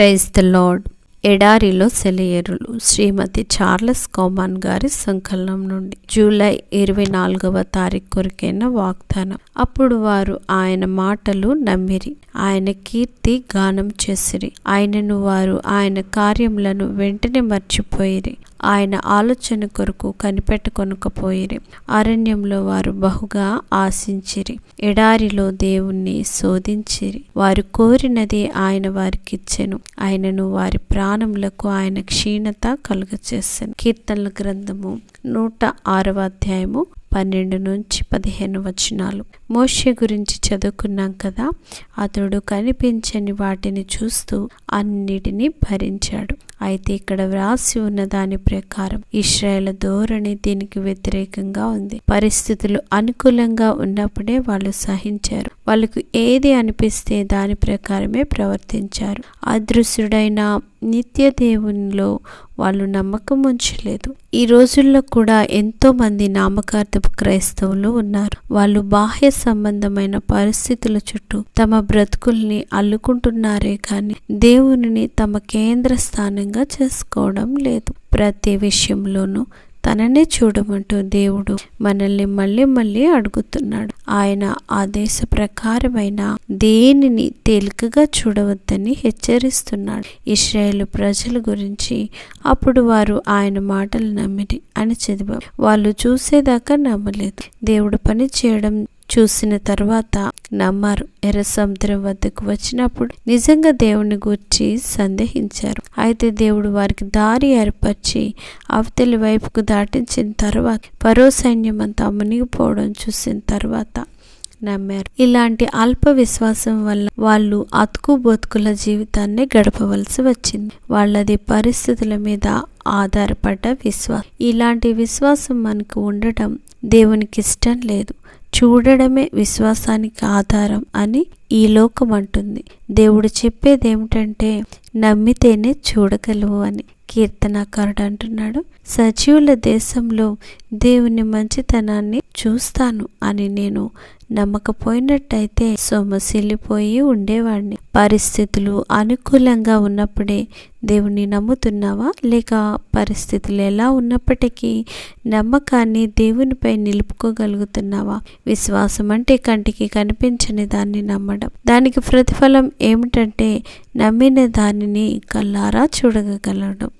Praise the Lord. ఎడారిలో సెలయేరులు. శ్రీమతి Charles కోమాన్ గారి సంకలనం నుండి జూలై ఇరవై నాలుగవ తారీఖు కొరికైన వాగ్దానం. అప్పుడు వారు ఆయన మాటలు నమ్మిరి ఆయన కీర్తి గానం చేసిరి. ఆయనను వారు ఆయన కార్యములను వెంటనే మర్చిపోయిరి. ఆయన ఆలోచన కొరకు కనిపెట్టుకొనకపోయిరి. అరణ్యంలో వారు బహుగా ఆశించిరి. ఎడారిలో దేవుణ్ణి శోధించిరి. వారు కోరినది ఆయన వారికిచ్చెను. ఆయనను వారి జ్ఞానములకు ఆయన క్షీణత కలుగచేసాను. కీర్తనల గ్రంథము నూట ఆరవ అధ్యాయము పన్నెండు నుంచి పదిహేను వచనాలు. మోషే గురించి చదువుకున్నాం కదా అతడు కనిపించని వాటిని చూస్తూ అన్నిటినీ భరించాడు. అయితే ఇక్కడ వ్రాసి ఉన్న దాని ప్రకారం ఇస్రాయేల్ ధోరణి దీనికి వ్యతిరేకంగా ఉంది. పరిస్థితులు అనుకూలంగా ఉన్నప్పుడే వాళ్ళు సహించారు. వాళ్ళకు ఏది అనిపిస్తే దాని ప్రకారమే ప్రవర్తించారు. అదృశ్యుడైన నిత్య దేవునిలో వాళ్ళు నమ్మకం ఉంచలేదు. ఈ రోజుల్లో కూడా ఎంతో మంది నామకార్థపు క్రైస్తవులు ఉన్నారు. వాళ్ళు బాహ్య సంబంధమైన పరిస్థితుల చుట్టూ తమ బ్రతుకుల్ని అల్లుకుంటున్నారే కానీ దేవునిని తమ కేంద్ర స్థానంగా చేసుకోవడం లేదు. ప్రతి విషయంలోనూ తననే చూడమంటూ దేవుడు మనల్ని మళ్ళీ మళ్ళీ అడుగుతున్నాడు. ఆయన ఆదేశ ప్రకారమైన దేనిని తేలికగా చూడవద్దని హెచ్చరిస్తున్నాడు. ఇస్రాయేల్ ప్రజల గురించి అప్పుడు వారు ఆయన మాటలు నమ్మిరి అని చదివారు వాళ్ళు చూసేదాకా నమ్మలేదు. దేవుడు పని చేయడం చూసిన తర్వాత నమ్మారు. ఎర్ర సముద్రం వద్దకు వచ్చినప్పుడు నిజంగా దేవుని గూర్చి సందేహించారు. అయితే దేవుడు వారికి దారి ఏర్పరిచి అవతలి వైపుకు దాటించిన తర్వాత పరో సైన్యం అంతా మునిగిపోవడం చూసిన తర్వాత నమ్మారు. ఇలాంటి అల్ప విశ్వాసం వల్ల వాళ్ళు అతుకు బతుకుల జీవితాన్ని గడపవలసి వచ్చింది. వాళ్ళది పరిస్థితుల మీద ఆధారపడ్డ విశ్వాసం. ఇలాంటి విశ్వాసం మనకు ఉండటం దేవునికి ఇష్టం లేదు. చూడడమే విశ్వాసానికి ఆధారం అని ఈ లోకం అంటుంది. దేవుడు చెప్పేది ఏమిటంటే నమ్మితేనే చూడగలవు అని కీర్తనాకారుడు అంటున్నాడు. సజీవుల దేశంలో దేవుని మంచితనాన్ని చూస్తాను అని నేను నమ్మకపోయినట్టయితే సొమ్మసిల్లిపోయి ఉండేవాడిని పరిస్థితులు అనుకూలంగా ఉన్నప్పుడే దేవుని నమ్ముతున్నావా? లేక పరిస్థితులు ఎలా ఉన్నప్పటికీ నమ్మకాన్ని దేవునిపై నిలుపుకోగలుగుతున్నావా? విశ్వాసం అంటే కంటికి కనిపించని దాన్ని నమ్మడం. దానికి ప్రతిఫలం ఏమిటంటే నమ్మిన దానిని కల్లారా చూడగలడం.